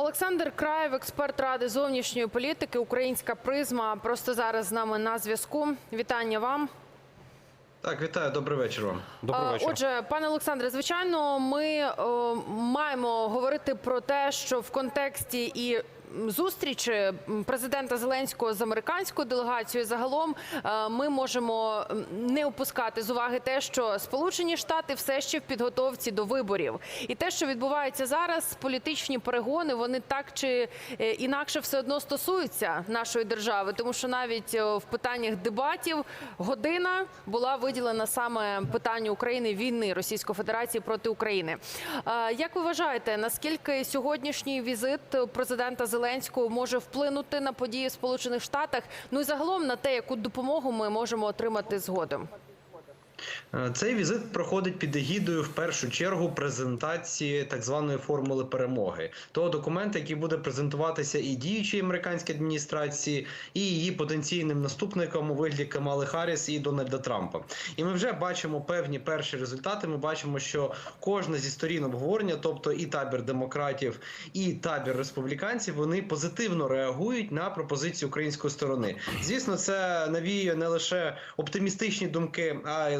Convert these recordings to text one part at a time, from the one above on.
Олександр Краєв, експерт ради зовнішньої політики, українська призма. Просто зараз з нами на зв'язку. Вітання вам. Так, вітаю, добрий вечір вам. Добрий вечір. Отже, пане Олександре, звичайно, ми о, маємо говорити про те, що в контексті і зустрічі м, президента Зеленського з американською делегацією. Загалом е, ми можемо не опускати з уваги те, що Сполучені Штати все ще в підготовці до виборів, і те, що відбувається зараз, політичні перегони, вони так чи е, інакше все одно стосуються нашої держави, тому що навіть е, в питаннях дебатів година була виділена саме питанню України війни Російської Федерації проти України. Як ви вважаєте, наскільки сьогоднішній візит президента Зеленського може вплинути на події в Сполучених Штатах? Ну і загалом на те, яку допомогу ми можемо отримати згодом? Е, Цей візит проходить під егідою в першу чергу презентації так званої формули перемоги, того документа, який буде презентуватися і діючій американській адміністрації, і її потенційним наступникам у вигляді Камали Харріс і Дональда Трампа. І ми вже бачимо певні перші результати. Ми бачимо, що кожна зі сторін обговорення, тобто і табір демократів, і табір республіканців, вони позитивно реагують на пропозиції української сторони. Звісно, це навіює не лише оптимістичні думки,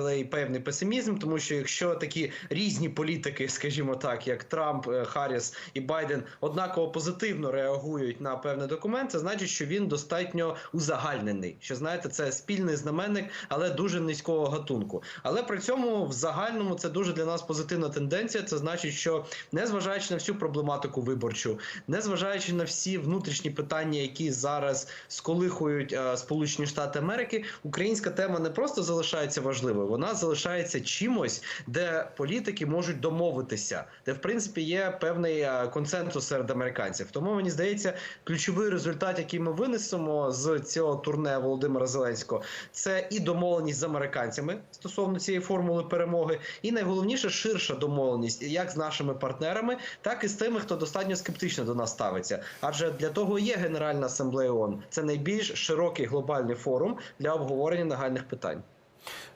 але й певний песимізм, тому що якщо такі різні політики, скажімо так, як Трамп, е, Харріс і Байден, однаково позитивно реагують на певний документ, це значить, що він достатньо узагальнений. Що знаєте, це спільний знаменник, але дуже низького гатунку. Але при цьому в загальному це дуже для нас позитивна тенденція. Це значить, що незважаючи на всю проблематику виборчу, незважаючи на всі внутрішні питання, які зараз сколихують е, Сполучені Штати Америки, українська тема не просто залишається важливою, вона залишається чимось, де політики можуть домовитися, де в принципі є певний е, консенсус серед американців. Тому мені здається, ключовий результат, який ми винесемо з цього турне Володимира Зеленського, це і домовленість з американцями стосовно цієї формули перемоги, і найголовніше ширша домовленість як з нашими партнерами, так і з тими, хто достатньо скептично до нас ставиться. Адже для того є Генеральна асамблея ООН. Це найбільш широкий глобальний форум для обговорення нагальних питань.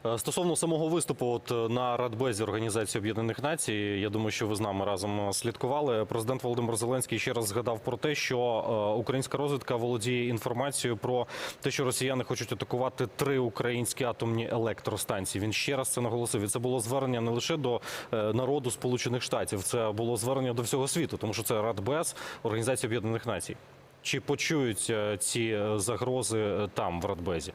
Е, Стосовно самого виступу, от е, на Радбезі Організації Об'єднаних Націй, я думаю, що ви з нами разом е, слідкували. Президент Володимир Зеленський ще раз згадав про те, що українська розвідка володіє інформацією про те, що росіяни хочуть атакувати три українські атомні електростанції. Він ще раз це наголосив. І це було звернення не лише до народу Сполучених Штатів, це було звернення до всього світу, тому що це Радбез Організації Об'єднаних Націй. Чи почують ці загрози там в Радбезі?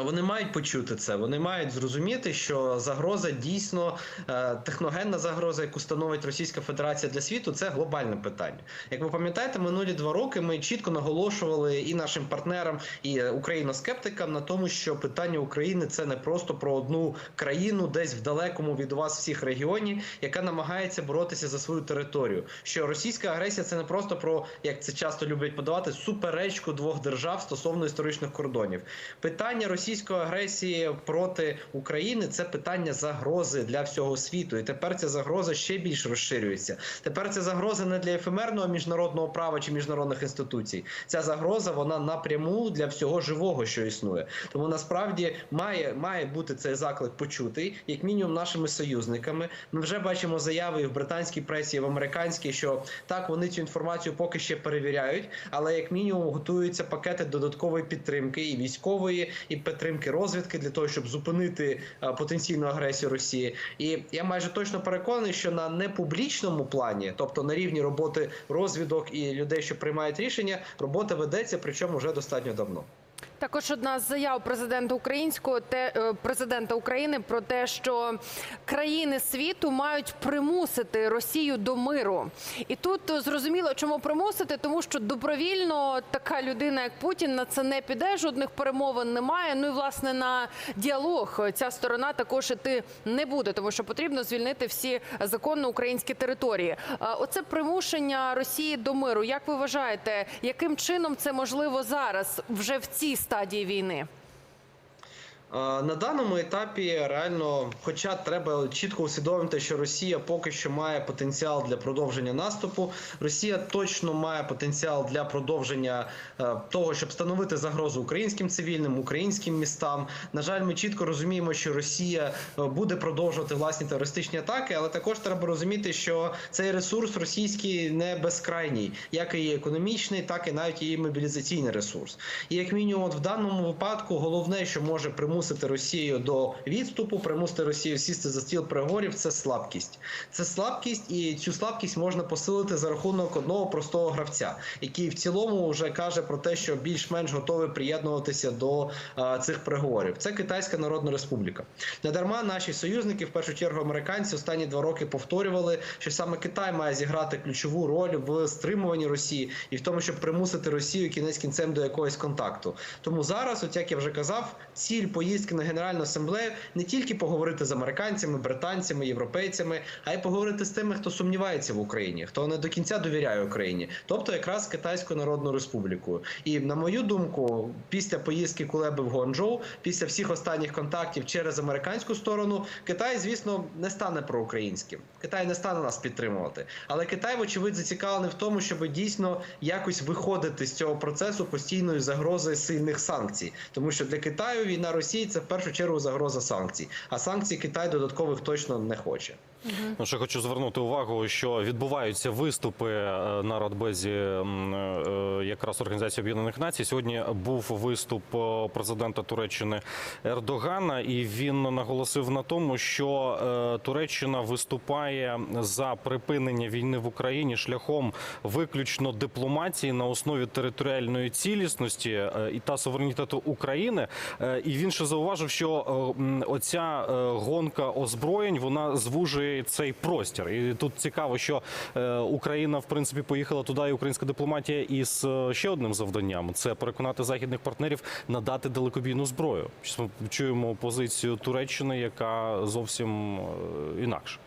Вони мають почути це. Вони мають зрозуміти, що загроза дійсно е, техногенна загроза, яку становить Російська Федерація для світу, це глобальне питання. Як ви пам'ятаєте, минулі два роки ми чітко наголошували і нашим партнерам, і е, україноскептикам на тому, що питання України це не просто про одну країну, десь в далекому від вас всіх регіоні, яка намагається боротися за свою територію. Що російська агресія це не просто про як це часто люблять подавати суперечку двох держав стосовно історичних кордонів. Питання російської агресії проти України це питання загрози для всього світу. І тепер ця загроза ще більш розширюється. Тепер це загроза не для ефемерного міжнародного права чи міжнародних інституцій. Ця загроза вона напряму для всього живого, що існує. Тому насправді має, має бути цей заклик почутий, як мінімум нашими союзниками. Ми вже бачимо заяви і в британській пресі, і в американській, що так вони цю інформацію поки ще перевіряють, але як мінімум готуються пакети додаткової підтримки і військової, і підтримки розвідки для того, щоб зупинити е, потенційну агресію Росії. І я майже точно переконаний, що на непублічному плані, тобто на рівні роботи розвідок і людей, що приймають рішення, робота ведеться, причому вже достатньо давно. Також одна з заяв президента українського те е, президента України про те, що країни світу мають примусити Росію до миру. І тут е, зрозуміло, чому примусити, тому що добровільно така людина, як Путін, на це не піде. Жодних перемовин немає. Ну і власне на діалог ця сторона також іти не буде, тому що потрібно звільнити всі законно українські території. Оце примушення Росії до миру. Як ви вважаєте, яким чином це можливо зараз, вже в цій стадії війни? На даному етапі реально, хоча треба чітко усвідомити, що Росія поки що має потенціал для продовження наступу. Росія точно має потенціал для продовження е, того, щоб становити загрозу українським цивільним, українським містам. На жаль, ми чітко розуміємо, що Росія е, буде продовжувати власні терористичні атаки, але також треба розуміти, що цей ресурс російський не безкрайній, як і економічний, так і навіть її мобілізаційний ресурс. І як мінімум, в даному випадку, головне, що може примусити Росію до відступу, примусити Росію сісти за стіл переговорів, це слабкість. Це слабкість, і цю слабкість можна посилити за рахунок одного простого гравця, який в цілому вже каже про те, що більш-менш готовий приєднуватися до а, цих переговорів. Це Китайська Народна Республіка. Недарма наші союзники, в першу чергу американці, останні два роки повторювали, що саме Китай має зіграти ключову роль в стримуванні Росії і в тому, щоб примусити Росію кінець кінцем до якогось контакту. Тому зараз, от як я вже казав, ціль поїздки на Генеральну асамблею не тільки поговорити з американцями, британцями, європейцями, а й поговорити з тими, хто сумнівається в Україні, хто не до кінця довіряє Україні, тобто якраз Китайською Народною Республікою. І на мою думку, після поїздки Кулеби в Гонджоу, після всіх останніх контактів через американську сторону, Китай, звісно, не стане проукраїнським. Китай не стане нас підтримувати. Але Китай, вочевидь, зацікавлений в тому, щоб дійсно якось виходити з цього процесу постійної загрози сильних санкцій, тому що для Китаю війна Росії це в першу чергу загроза санкцій. А санкцій Китай додаткових точно не хоче. Ну, ще хочу звернути увагу, що відбуваються виступи е, на Радбезі е, якраз Організації Об'єднаних Націй. Сьогодні був виступ е, президента Туреччини Ердогана, і він наголосив на тому, що Туреччина виступає за припинення війни в Україні шляхом виключно дипломатії на основі територіальної цілісності і та суверенітету України. І він ще зауважив, що оця гонка озброєнь вона звужує цей простір. І тут цікаво, що е, Україна в принципі поїхала туди, і українська дипломатія із е, ще одним завданням це переконати західних партнерів надати далекобійну зброю. Ми чуємо позицію Туреччини, яка зовсім е, інакша.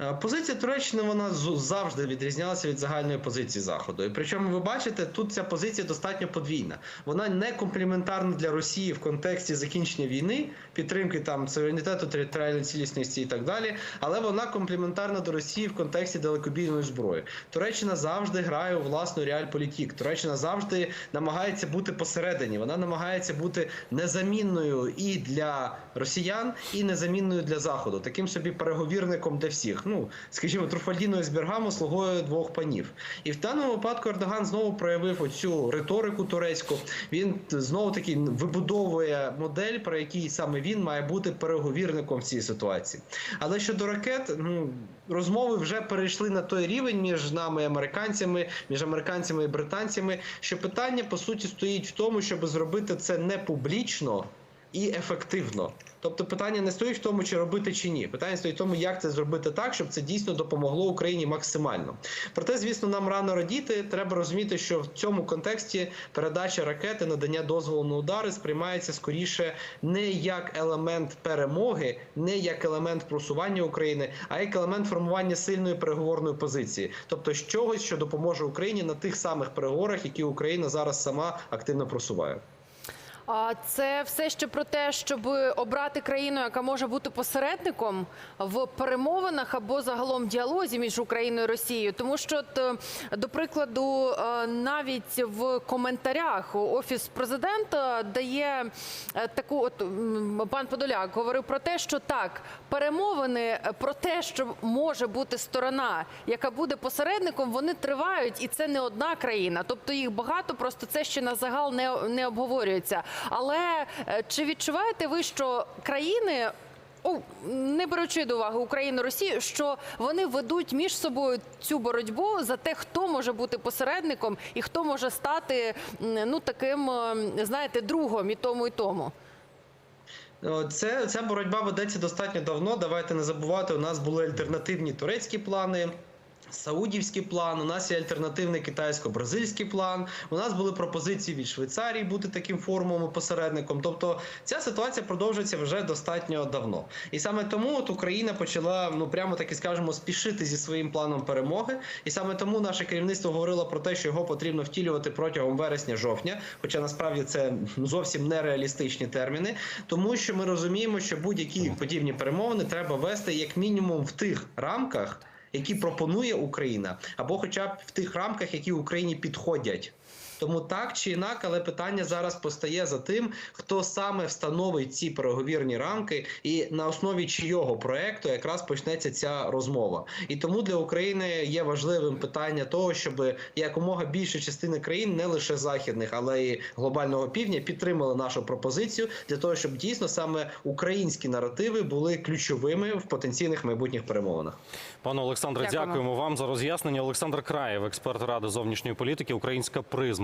Е, Позиція Туреччини вона завжди відрізнялася від загальної позиції Заходу. І причому ви бачите, тут ця позиція достатньо подвійна. Вона не компліментарна для Росії в контексті закінчення війни, підтримки там суверенітету, територіальної цілісності і так далі. Але вона компліментарна до Росії в контексті далекобійної зброї. Туреччина завжди грає у власну реальполітік. Туреччина завжди намагається бути посередині. Вона намагається бути незамінною і для росіян, і незамінною для заходу, таким собі переговірником для всіх. Ну скажімо, Труфальдіною з Бергамо слугою двох панів. І в даному випадку Ердоган знову проявив оцю риторику турецьку. Він знову таки вибудовує модель, про який саме він має бути переговірником в цій ситуації. Але щодо ракет, ну розмови вже перейшли на той рівень між нами, американцями, між американцями і британцями, що питання по суті стоїть в тому, щоб зробити це не публічно і ефективно. Тобто питання не стоїть в тому, чи робити чи ні. Питання стоїть в тому, як це зробити так, щоб це дійсно допомогло Україні максимально. Проте, звісно, нам рано радіти. Треба розуміти, що в цьому контексті передача ракети, надання дозволу на удари сприймається скоріше не як елемент перемоги, не як елемент просування України, а як елемент формування сильної переговорної позиції, тобто чогось, що допоможе Україні на тих самих переговорах, які Україна зараз сама активно просуває. Це все ще про те, щоб обрати країну, яка може бути посередником в перемовинах або загалом діалозі між Україною і Росією. Тому що, е, до прикладу, е, навіть в коментарях офіс президента дає е, таку, от пан Подоляк говорив про те, що так, перемовини про те, що може бути сторона, яка буде посередником, вони тривають, і це не одна країна. Тобто їх багато, просто це ще на загал не, не обговорюється. Але е, чи відчуваєте ви, що країни? Не беручи до уваги Україну Росію, що вони ведуть між собою цю боротьбу за те, хто може бути посередником і хто може стати ну таким, е, знаєте, другом і тому, і тому. Це ця боротьба ведеться достатньо давно. Давайте не забувати. У нас були альтернативні турецькі плани. Саудівський план, у нас є альтернативний китайсько-бразильський план. У нас були пропозиції від Швейцарії бути таким форумом і посередником. Тобто ця ситуація продовжується вже достатньо давно. І саме тому от Україна почала, ну прямо таки скажемо, спішити зі своїм планом перемоги. І саме тому наше керівництво говорило про те, що його потрібно втілювати протягом вересня-жовтня. Хоча насправді це зовсім нереалістичні терміни, тому що ми розуміємо, що будь-які подібні перемовини треба вести як мінімум в тих рамках які пропонує Україна, або хоча б в тих рамках, які Україні підходять. Тому так чи інак, але питання зараз постає за тим, хто саме встановить ці переговірні рамки, і на основі чийого проекту якраз почнеться ця розмова. І тому для України є важливим питання того, щоб якомога більше частини країн, не лише західних, але й глобального півдня, підтримали нашу пропозицію для того, щоб дійсно саме українські наративи були ключовими в потенційних майбутніх перемовинах. Пане Олександре, Дякуємо. дякуємо вам за роз'яснення. Олександр Краєв, експерт ради зовнішньої політики, українська призма,